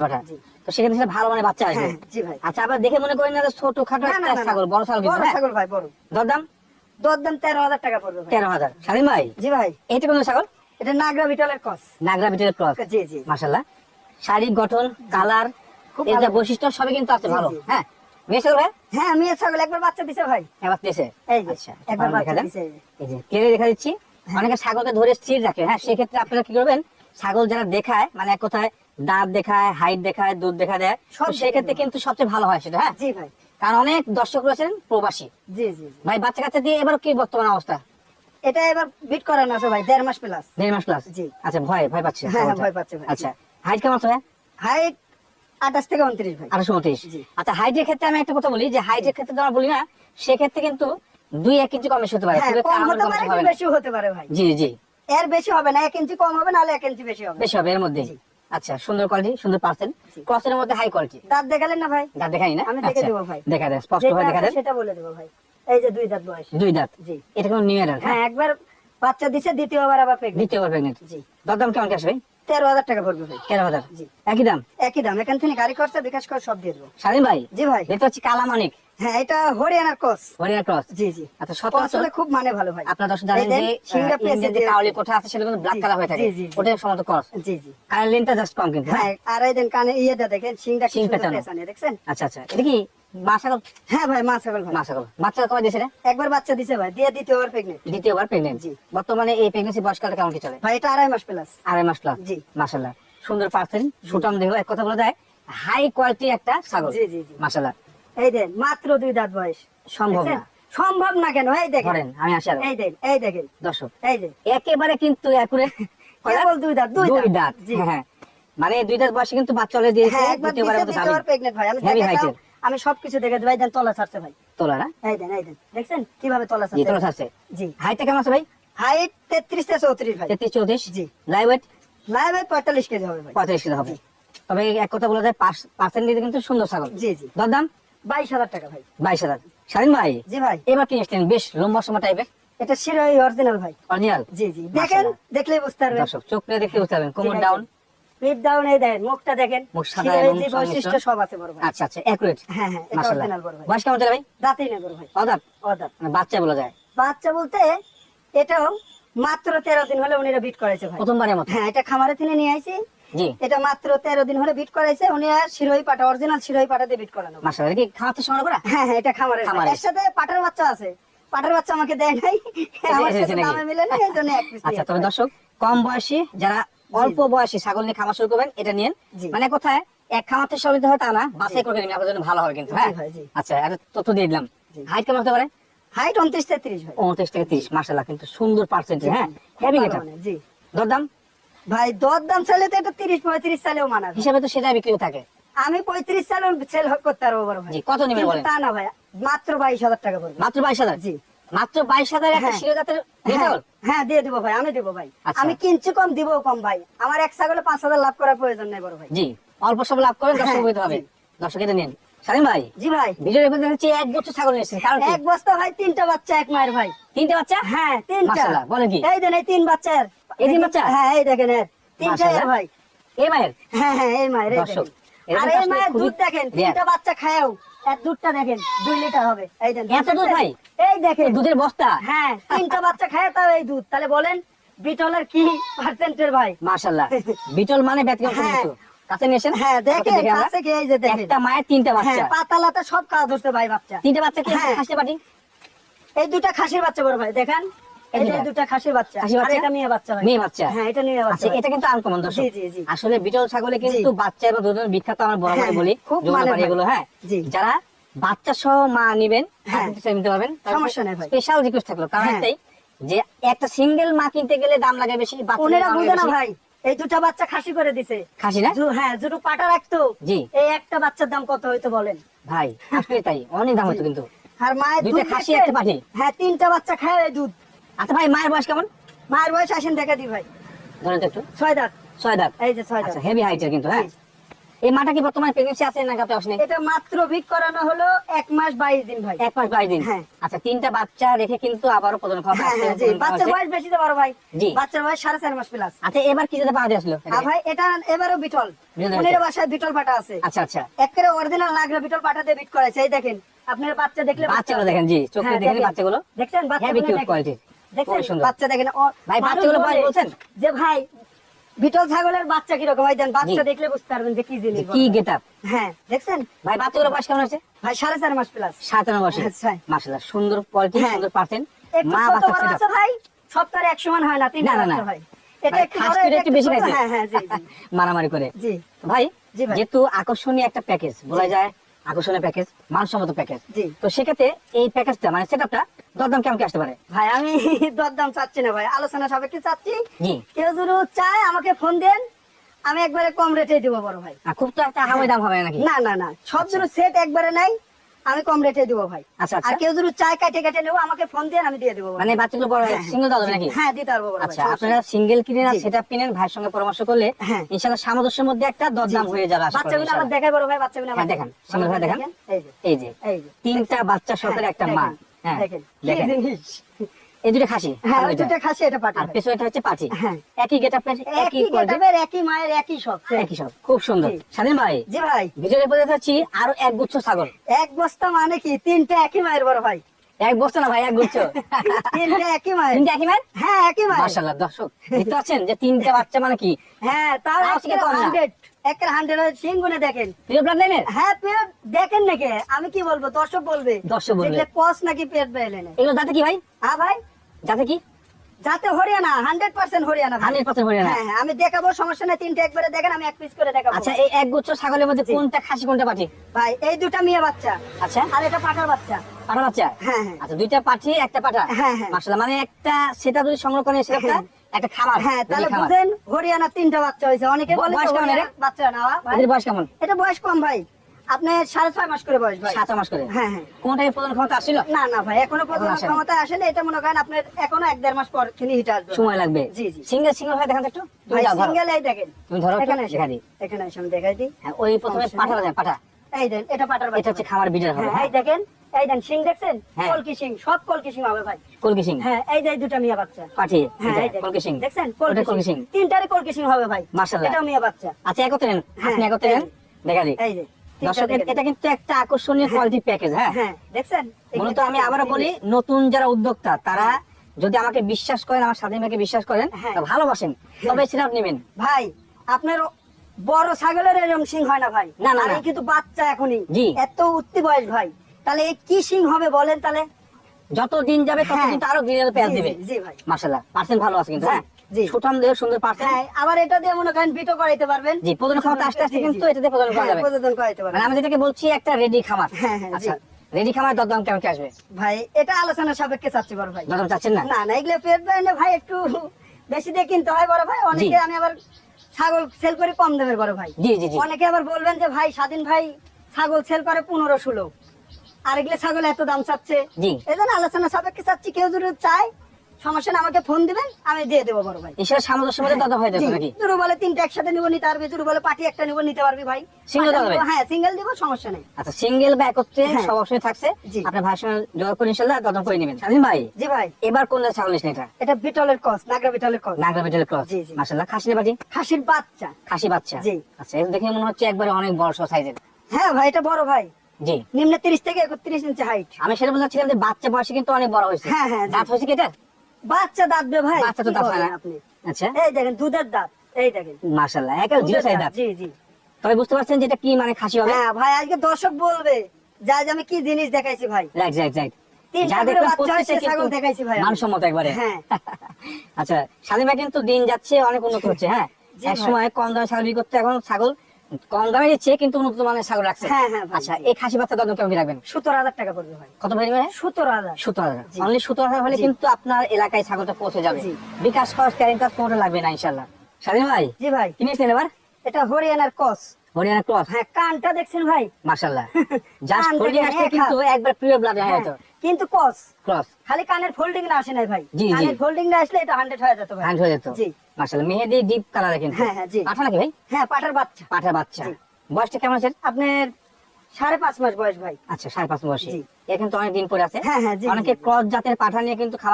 পাঠা জি। তো সেখানে সেটা ভালো মানে বাচ্চা আসবে। হ্যাঁ জি ভাই। আচ্ছা আবার দেখে মনে করেন না ছোট খাটো না, না, একটা না, না। ছাগল বড় ছাগল বড় হ্যাঁ ছাগল ভাই বড়। দরদাম? দরদাম তেরো হাজার টাকা পড়বে তেরো হাজার। স্বাধীন ভাই? জি ভাই। এইটা কোন ছাগল? এটা নাগরা বিটলের কস নাগরা বিটের ক্রস। জি জি। মাশাল্লাহ শারীরিক গঠন কালারের যা বৈশিষ্ট্য সবই কিন্তু আছে ভালো। হ্যাঁ? মেয়ে ছাগল ভাই? হ্যাঁ আমি ছাগল। একবার বাচ্চা দিছে ভাই। দিয়েছে এই আচ্ছা একবার বাচ্চা দিছে। এই যে। কেড়ে দেখা দিচ্ছি। অনেকে ছাগলকে ধরে স্থির রাখে। হ্যাঁ সেক্ষেত্রে আপনারা কি করবেন? ছাগল যারা দেখায় মানে এক কথায় দাঁত দেখায় হাইট দেখায় দুধ দেখা দেয়। সব সেক্ষেত্রে কিন্তু সবচেয়ে ভালো হয় সেটা হ্যাঁ? জি ভাই। কারণ অনেক দর্শক রয়েছেন প্রবাসী। জি জি। ভাই বাচ্চা কাচ্চা দিয়ে এবার কি বর্তমান অবস্থা? এটা এবার বিট করানো আছে ভাই দেড় মাস প্লাস দেড় মাস প্লাস জি। আচ্ছা ভয় ভয় পাচ্ছে হ্যাঁ, ভয় পাচ্ছে ভাই। আচ্ছা হাইট কেমন আছে ভাই? হাইট আঠাশ থেকে উনত্রিশ ভাই। আঠারোশো উনত্রিশ। আচ্ছা হাইটের ক্ষেত্রে আমি একটা কথা বলি যে হাইটের ক্ষেত্রে তো আমরা বলি না সেক্ষেত্রে কিন্তু দুই এক ইঞ্চি কম বেশি হতে পারে। হ্যাঁ খুব একটা কম হতে পারে বেশি না। হতে পারে ভাই। জি জি। এর বেশি হবে না এক ইঞ্চি কম হবে নাহলে এক ইঞ্চি বেশি হবে। বেশি হবে এর মধ্যে। আচ্ছা সুন্দর কোয়ালিটি সুন্দর পার্সেন্ট জি। ক্রসের মধ্যে হাই কোয়ালিটি দাঁত দেখালেন না ভাই? দাঁত দেখাই না? আমি দেখে আচ্ছা, দেবো ভাই। দেখা দেন স্পষ্ট ভাবে দেখা দেন। সেটা বলে দেবো ভাই। এই যে দুই দাঁত বয়স। দুই দাঁত? জি। এটা কোনো নিউ এরার হ্যাঁ? একবার বাচ্চা দিছে দ্বিতীয়বার আবার প্রেগনেন্ট দ্বিতীয়বার প্রেগনেন্ট জি। দরদাম কেমন কি আসবে তেরো হাজার টাকা পড়বে ভাই। তেরো হাজার? জি। একই দাম? একই দাম। এখান থেকে গাড়ি খরচা বিকাশ খরচ সব দিয়ে দেবো। স্বাধীন ভাই? জি ভাই। এটা হচ্ছে কালা মানিক হ্যাঁ এটা হরিয়ানার কস হরিয়ানা ক্রস। জি জি। আচ্ছা সচরাচর খুব মানে ভালো ভাই আপনার দর্শক জানেন যে সিংড়া আহ, যে কাউলি কোঠা আছে সেটা কিন্তু ব্ল্যাক কালার হয়ে থাকে। জি, জি, জি। ওটাই সম্ভবত ক্রস। জি জি। কালার লেনটা জাস্ট কম কিন্তু হ্যাঁ? হ্যাঁ আর এই দেন কানে ইয়েটা দেখেন সিংটা কি শিং সুন্দর পেঁচানো। পেঁচানো, দেখছেন? আচ্ছা আচ্ছা। এটা কি মা ছাগল? হ্যাঁ ভাই মা ভাই। মা বাচ্চা কবে দিয়েছে রে একবার বাচ্চা দিছে ভাই দিয়ে দ্বিতীয়বার প্রেগনেন্ট দ্বিতীয়বার প্রেগনেন্ট জি। বর্তমানে এই প্রেগনেন্সি বয়সকালটা কেমন কি চলে? ভাই এটা আড়াই মাস প্লাস আড়াই মাস প্লাস জি। মাসাল্লাহ সুন্দর পার্সেন্ট সুটাম দেহ এক কথা বলা যায় হাই কোয়ালিটি একটা ছাগল। জি, জি, জি। এই দেন মাত্র দুই দাঁত বয়স। সম্ভব না। সম্ভব না কেন? এই দেখেন। আমি আসি এই দেন এই দেখেন। দর্শক এই যে একেবারে কিন্তু একুরে কেবল দুই দাঁত দুই দাঁত। জি। হ্যাঁ মানে দুই দাঁত বয়সে কিন্তু বাচ্চা চলে দিয়েছে হ্যাঁ দিছে মতো দ্বিতীয়বার দাবি প্রেগনেন্ট ভাই। আমি Heavy আমি সবকিছু দেখে ভাই দেন তলা ছাড়ছে ভাই। তোলা না এই দেন এই দেন। দেখছেন? কীভাবে তলা জি তোলা ছাড়ছে? ছাড়ছে। জি। হাইটটা কেমন আছে ভাই? হাইট তেত্রিশ থেকে চৌত্রিশ ভাই। তেত্রিশ চৌত্রিশ? জি। লাইভ ওয়েট লাইভ ভাই পঁয়তাল্লিশ কেজি হবে ভাই। পঁয়ত্রিশ কিলো হবে। তবে এক কথা বলা যায় পার্সেন্ট দিতে কিন্তু সুন্দর ছাগল। জি জি। দরদাম? বাইশ হাজার টাকা ভাই। বাইশ হাজার। স্বাধীন ভাই জি ভাই। এবার কি এসছেন বেশ লম্বা সময় টাইপের এটা শিরোই অরিজিনাল ভাই। অরিজিনাল জি জি। দেখেন দেখলেই বুঝতে পারবেন। দর্শক চোখ নিয়ে দেখতে বুঝতে পারবেন। কোমর ডাউন পিপ ডাউন এই দেখেন মুখটা দেখেন। মুখ সাদা এবং বৈশিষ্ট্য সব আছে বড় ভাই। আচ্ছা আচ্ছা অ্যাকুরেট হ্যাঁ হ্যাঁ এটা অরিজিনাল বড় ভাই। বয়স কেমন ভাই? দাঁতেই না বড় ভাই। অদাপ অদাত মানে বাচ্চা বলা যায়? বাচ্চা বলতে এটাও মাত্র তেরো দিন হলে উনিরা বিট করেছে ভাই। প্রথমবারের মতো? হ্যাঁ এটা খামারে তিনি নিয়ে আইছি। এটা মাত্র তেরো দিন হলে বিট করাইছে উনি আর শিরোই পাটা অরিজিনাল শিরোই পাটা দিয়ে বিট করানো মাসাল্লাহ কি খাওয়াতে সংগ্রহ করা হ্যাঁ হ্যাঁ এটা খামারের। এর সাথে পাটার বাচ্চা আছে। পাটার বাচ্চা আমাকে দেয় নাই। আমার সাথে? দামে মিলে না এই জন্য এক পিস আচ্ছা তবে দর্শক কম বয়সী যারা অল্প বয়সী ছাগল নিয়ে খামার শুরু করবেন এটা নিয়ে মানে কোথায়? এক খামার থেকে সব হয় তা না। বাছাই করে নিন আপনার জন্য ভালো হবে কিন্তু হ্যাঁ। আচ্ছা একটা তথ্য দিয়ে দিলাম। হাইট কেমন হতে পারে? হাইট উনত্রিশ তেত্রিশ ভাই উনত্রিশ থেকে তিরিশ মাসাল্লাহ কিন্তু সুন্দর পার্সেন্টেজ হ্যাঁ? হেভি গেটা মানে, দরদাম? ভাই দর দাম চাইলে তো এটা তিরিশ পঁয়ত্রিশ সালেও মানাবে হিসাবে তো সেটাই বিক্রি থাকে। আমি পঁয়ত্রিশ সালেও সেল করতে পারব বড় ভাই। কত নেবেন বলেন? তা না ভাই মাত্র বাইশ হাজার টাকা পড়বে। মাত্র বাইশ হাজার? জি। মাত্র বাইশ হাজার একটা হ্যাঁ। শিরোজাতের হ্যাঁ, হ্যাঁ দিয়ে দিব ভাই আমি দিব ভাই। আচ্ছা। আমি কিনছি কম দিব কম ভাই। আমার এক ছাগলে পাঁচ হাজার লাভ করার প্রয়োজন নেই বড় ভাই। জি অল্প সব লাভ করেন দর্শক হ্যাঁ, হবে। দর্শক এটা নিন। স্বাধীন ভাই জি ভাই। ভিডিও রেকর্ড হচ্ছে এক বছর ছাগল নিয়েছেন। কারণ এক বস্তা ভাই তিনটা বাচ্চা এক মায়ের ভাই। তিনটে বাচ্চা? হ্যাঁ তিনটা। বলেন কি? এই দেন এই তিন বাচ্চার। এই তিন বাচ্চা? হ্যাঁ এই দেখেন এর তিনটা ভাই। এই মায়ের? হ্যাঁ হ্যাঁ এই মায়ের দর্শক, আর এই মায়ের দুধ দেখেন তিনটা বাচ্চা খায়ও। এর দুধটা দেখেন দুই লিটার হবে। এই এত দুধ ভাই? এই দেখেন। দুধের বস্তা? হ্যাঁ তিনটা বাচ্চা খায় তাও এই দুধ। তাহলে বলেন বিটলের কি পার্সেন্টের ভাই? বিটল মানে ব্যতিক্রম হ্যাঁ। কাছে নিয়ে এসেন হ্যাঁ দেখেন কাছে গিয়ে এই যে দেখেন। একটা মায়ের তিনটা বাচ্চা। হ্যাঁ পাতালাতে সব খাওয়া ধরতে ভাই বাচ্চা। তিনটা বাচ্চা কি। খাসি পাটি এই দুটা খাসির বাচ্চা বড় ভাই দেখেন। এই এই দুটা? দুটা খাসির বাচ্চা। খাসির বাচ্চা? এটা মেয়ে বাচ্চা মেয়ে বাচ্চা? হ্যাঁ এটা মেয়ে আচ্ছা বাচ্চা এটা কিন্তু আনকমন দর্শক। জি, জি, জি। আসলে বিটল ছাগলে কিন্তু বাচ্চা এবং দুধের বিখ্যাত আমরা বড় হ্যাঁ, বলি খুব মানে এগুলো হ্যাঁ? যারা বাচ্চা সহ মা নিবেন হ্যাঁ। নিতে পারবেন সমস্যা নেই স্পেশাল রিকোয়েস্ট থাকল। কারণ। একটাই যে একটা সিঙ্গেল মা কিনতে গেলে দাম লাগে বেশি ওনারা বুঝে না ভাই। এই দুটা বাচ্চা খাসি করে দিছে। খাসি না? হ্যাঁ দুটো পাটা রাখতো। জি। এই একটা বাচ্চার দাম কত হয়তো বলেন। ভাই আসলে তাই। অনেক দাম হতো কিন্তু। আর মায়ের দুধ খাসি, একটা পাঠি। হ্যাঁ তিনটা বাচ্চা খায় দুধ। আচ্ছা ভাই মায়ের বয়স কেমন? মায়ের বয়স আসেন দেখা দি ভাই। ধরেন তো একটু? ছয় দাঁত। ছয় দাঁত? এই যে ছয় দাঁত। আচ্ছা হেভি হাইটের কিন্তু হ্যাঁ? এই মাটা কি বর্তমানে আছে না এটা মাত্র বিট করানো হলো এক মাস বাইশ দিন ভাই। এক মাস বাইশ দিন? হ্যাঁ। আচ্ছা তিনটা বাচ্চা রেখে কিন্তু আবারও হ্যাঁ হ্যাঁ জি। বাচ্চার বয়স বেশি তো বড় ভাই। জি। বাচ্চার বয়স সাড়ে চার মাস প্লাস আচ্ছা এবার কি যেতে পাওয়া দিয়ে আসলো? আর ভাই এটা এবারও বিটল। বাসায় বিটল পাটা আছে। আচ্ছা আচ্ছা। একেবারে অরিজিনাল নাগরা বিটল পাটা দিয়ে বিট করাইছে এই দেখেন আপনার বাচ্চা দেখলে বাচ্চাগুলো দেখেন জি চোখে হ্যাঁ, দেখেন। বাচ্চাগুলো। দেখছেন? বাচ্চাগুলো কোয়ালিটি দেখছেন? বাচ্চা দেখেন ভাই, বাচ্চাগুলো বয়স বলছেন? যে ভাই বিটল ছাগলের বাচ্চা কীরকম? ভাই দেন বাচ্চা দেখলে বুঝতে পারবেন যে কি জিনিস কি বলে। হ্যাঁ দেখছেন? ভাই বাচ্চাগুলো বয়স কেমন আছে ভাই সাড়ে চার মাস প্লাস সাতান্ন বছর আচ্ছা। মাসাল্লাহ সুন্দর কোয়ালিটি হ্যাঁ। সুন্দর পার্সেন্ট মা বাচ্চা আছে ভাই সব এক সমান হয় না। ভাই এটা একটু বেশি। হ্যাঁ হ্যাঁ জি মারামারি করে। জি। ভাই যেহেতু আকর্ষণীয় একটা প্যাকেজ বলা যায় আকর্ষণীয় প্যাকেজ মানসম্মত প্যাকেজ তো সেক্ষেত্রে এই প্যাকেজটা মানে সেটআপটা দরদাম কেমন কি আসতে পারে? ভাই আমি দরদাম চাচ্ছি না ভাই আলোচনা সাপেক্ষে চাচ্ছি। কেউ যদি চায় আমাকে ফোন দেন আমি একবারে কম রেটে দিব বড় ভাই। খুব তো একটা হাওয়াই দাম হবে নাকি? না না না সব যদি সেট একবারে নাই আমি কম রেটে দিব ভাই। আচ্ছা আর আচ্ছা কেউ যদি চায় কাটে কাটে নেব আমাকে ফোন দেন আমি দিয়ে দেবো মানে। বাচ্চাগুলো বড় হ্যাঁ, সিঙ্গেল দাও নাকি? হ্যাঁ দিতে পারব বড় আচ্ছা আপনারা সিঙ্গেল কিনেন আর জি। সেটআপ কিনেন ভাইয়ের সঙ্গে পরামর্শ করলে হ্যাঁ। ইনশাআল্লাহ সামঞ্জস্যের মধ্যে একটা দরদাম হয়ে যাবে বাচ্চাগুলো ইনশাআল্লাহ। দেখাই বড় ভাই বাচ্চাগুলো হ্যাঁ, আবার দেখান। সামনে ভাই দেখান। এই যে এই যে এই যে তিনটা বাচ্চা সহকারে একটা মা। দেখেন, দেখেন কি দেখেন। জিনিস? এই দুটো খাসি হ্যাঁ ওই দুটো খাসি এটা পাটি আর পেছনেটা হচ্ছে পাটি। হ্যাঁ। একই গেট আপনার একই একই একই মায়ের একই সব একই সব। খুব সুন্দর। স্বাধীন ভাই জি ভাই। ভিডিওতে বলে যাচ্ছি আরও এক গুচ্ছ ছাগল। এক বস্তা মানে কি? তিনটা একই মায়ের বড় ভাই। এক বস্তা না ভাই এক গুচ্ছ? তিনটা একই মায়ের। তিনটা একই মায়ের? হ্যাঁ একই মায়ের। মাশাআল্লাহ দর্শক দেখতে পাচ্ছেন যে তিনটা বাচ্চা মানে কি? হ্যাঁ। হান্ড্রেড একের হান্ড্রেড সিং গুনে দেখেন। প্রিয় ব্লাড লাইনের হ্যাঁ পেট দেখেন নাকি? আমি কি বলব? দর্শক বলবে। দর্শক বলবে। দেখলে নাকি পেট বেলেন এগুলো দাঁতে কি ভাই? হ্যাঁ ভাই। দাঁতে কি? যাতে Haryana hundred percent Haryana hundred percent Haryana. হ্যাঁ হ্যাঁ, আমি দেখাবো সমস্যা নেই তিনটা একবারে দেখেন আমি এক পিস করে দেখাবো। আচ্ছা এই এক গুচ্ছ ছাগলের মধ্যে কোনটা খাসি কোনটা পাঠি ভাই এই দুটা মেয়ে বাচ্চা। আচ্ছা। আর এটা পাঠার বাচ্চা। পাঠা বাচ্চা? হ্যাঁ হ্যাঁ। আচ্ছা দুইটা পাঠি একটা পাঠা হ্যাঁ, হ্যাঁ। মানে একটা সেটা যদি সংগ্রহ করে সেটা হ্যাঁ। একটা খামার হ্যাঁ তাহলে বুঝেন হরিয়ানা তিনটা বাচ্চা হয়েছে অনেকে বলে বাচ্চা এদের বয়স কেমন? এটা বয়স কম ভাই। আপনি সাড়ে ছয় মাস করে বয়স ভাই। সাত মাস করে? হ্যাঁ হ্যাঁ। কোনটাকে প্রদান ক্ষমতা আসছিল? না না ভাই এখনও পর্যন্ত ক্ষমতা আসেনি। এটা মনে করেন আপনার এখনও এক দেড় মাস পর তিনি হিট আসবে সময় লাগবে। জি, জি। সিঙ্গেল সিঙ্গেল ভাই দেখান একটু। তুমি ভাই যাও ধরো। সিঙ্গেল এই দেখেন। তুমি ধরো একটু, এখানে দেখা দিই। এখানে আমি দেখাই দিই। হ্যাঁ, ওই প্রথমে পাঠা। এই দেন এটা পাটার এটা হচ্ছে খামার হবে হ্যাঁ? এই দেখেন এই দেন সিং দেখছেন? হ্যাঁ। কলকি সিং সব কলকি সিং হবে ভাই। কলকি সিং হ্যাঁ এই যে দুটা মিয়া বাচ্চা। পাঠি হ্যাঁ। কলকি দেখছেন? কলকি সিং কলকি হবে ভাই। মাশাআল্লাহ। এটা মিয়া বাচ্চা। আচ্ছা একত্রে নেন। হ্যাঁ, আপনি একত্রে নেন। দেখা দিই। এই যে তিনটা এটা কিন্তু একটা আকর্ষণীয় কোয়ালিটি প্যাকেজ হ্যাঁ? দেখছেন? মূলত আমি আবারও বলি নতুন যারা উদ্যোক্তা তারা যদি আমাকে বিশ্বাস করেন আমার স্বাধীন ভাইকে বিশ্বাস করেন। ভালোবাসেন। তবে সিরাপ নেবেন। ভাই আপনার বড় ছাগলের এরকম সিং হয় না ভাই। না, না, কিন্তু বাচ্চা এখনই। জি। এত উঠতি বয়স ভাই। তাহলে কি সিং হবে বলেন তাহলে? যত দিন যাবে তত হ্যাঁ। কিন্তু আরও দিনের পেঁয়াজ দিবে। জি, ভাই। মাশাআল্লাহ। পার্সেন্ট ভালো আছে কিন্তু হ্যাঁ? জি। সুঠাম দেহ সুন্দর পার্সেন্ট। হ্যাঁ আবার এটা দিয়ে মনে করেন বিটো করাইতে পারবেন। জি ক্ষমতা আস্তে আস্তে। কিন্তু প্রজনন করা হ্যাঁ, যাবে। প্রযোজন করাইতে পারবেন। মানে আমি যেটাকে বলছি একটা রেডি খামার। হ্যাঁ, হ্যাঁ, আচ্ছা রেডি খামার দরদাম কেমন কি আসবে? ভাই এটা আলোচনা সাপেক্ষে চাচ্ছি বড় ভাই। দরদাম চাচ্ছেন না? না না এগুলো পেট ভাই একটু বেশি দিয়ে কিনতে হয় বড় ভাই। অনেকে আমি আবার ছাগল সেল করি কম দামের বড় ভাই। জি জি জি। অনেকে আবার বলবেন যে ভাই স্বাধীন ভাই ছাগল সেল করে পনেরো ষোলো। আর এগুলো ছাগল এত দাম চাচ্ছে? এই জন্য আলোচনা সাপেক্ষে চাচ্ছি কেউ যদি চায় সমস্যা আমাকে ফোন দিবেন আমি দিয়ে দেবো বড় ভাই। ঈশ্বর সামঞ্জস্যের মধ্যে দরদাম হয়ে যাবে নাকি? জুরু বলে তিনটা একসাথে নিবো নিতে পারবি জুরু বলে পাটি একটা নিবো নিতে পারবি ভাই। Single পাটা দেওয়া নিবো, যাবে? হ্যাঁ সিঙ্গেল দিব সমস্যা নেই। আচ্ছা সিঙ্গেল বা একত্রে হ্যাঁ। সব থাকছে। আপনার সঙ্গে করে করে নেবেন। ভাই জি ভাই। এবার কোন ছাগল এটা? এটা বিটলের কস নাগরা বিটলের কস নাগরা বেটেল ক্রস জি, জি। মাশাআল্লাহ খাসি বাজি? খাসির বাচ্চা। খাসি বাচ্চা। জি। আচ্ছা দেখে মনে হচ্ছে একবারে অনেক বড় সাইজের। হ্যাঁ ভাই এটা বড় ভাই। জি। নিম্নে তিরিশ থেকে একত্রিশ ইঞ্চি হাইট আমি সেটা বলছিলাম যে বাচ্চা বয়সে কিন্তু অনেক বড় হয়েছে। হ্যাঁ, হ্যাঁ, দাঁত হয়েছে কি এটা? বাচ্চা দাঁত বে ভাই। বাচ্চা তো দাঁত হয় না। আপনি? আচ্ছা। এই দেখেন দুধের দাঁত। এই দেখেন। মাশাআল্লাহ জিরো সাইজ দাঁত, জি জি। তবে বুঝতে পারছেন যে এটা কি মানে খাসি হবে? হ্যাঁ ভাই আজকে দর্শক বলবে যে আমি কি জিনিস দেখাইছি ভাই? Right right right. মানসম্মত একবারে। হ্যাঁ। আচ্ছা স্বাধীন ভাই কিন্তু দিন যাচ্ছে অনেক উন্নত হচ্ছে হ্যাঁ? এক সময় কম দামে ছাগল করতে এখন ছাগল কম দামে দিচ্ছে কিন্তু উন্নত মানের ছাগল রাখছে। হ্যাঁ, হ্যাঁ, আচ্ছা এই খাসি বাচ্চা দাম কেমন কি রাখবেন? সত্তর হাজার টাকা পড়বে ভাই। কত পরিমাণে সত্তর হাজার। সত্তর হাজার। অনলি সত্তর হাজার হলে কিন্তু আপনার এলাকায় ছাগলটা পৌঁছে যাবে। বিকাশ খরচ ক্যারিং খরচ কোনোটা লাগবে না ইনশাল্লাহ স্বাধীন ভাই? জি ভাই। কিনেছেন এবার? এটা হরিয়ানার কস হরিয়ানা ক্রস? হ্যাঁ কানটা দেখছেন ভাই? মাশাল্লাহ জাস্ট আসলে এক কিন্তু একবার প্রিয় ব্লাড হয়ে হ্যাঁ, কিন্তু কস ক্রস খালি কানের ফোল্ডিং না আসে না ভাই। কানের ফোল্ডিং না আসলে এটা হান্ড্রেড হয়ে যেত ভাই হ্যান্ড হয়ে যেত জি। মাশাল্লাহ মেহেদি ডিপ কালারে কিন্তু। হ্যাঁ, হ্যাঁ, জি। পাঠা নাকি ভাই? হ্যাঁ পাঠার বাচ্চা। পাঠার বাচ্চা। বয়সটা কেমন আছে? আপনার সাড়ে পাঁচ মাস বয়স ভাই। আচ্ছা সাড়ে পাঁচ মাস এখন তো অনেক দিন পরে আছে। হ্যাঁ, হ্যাঁ, জি, অনেকে ক্রস জাতের পাঠা নিয়ে কিন্তু খাবার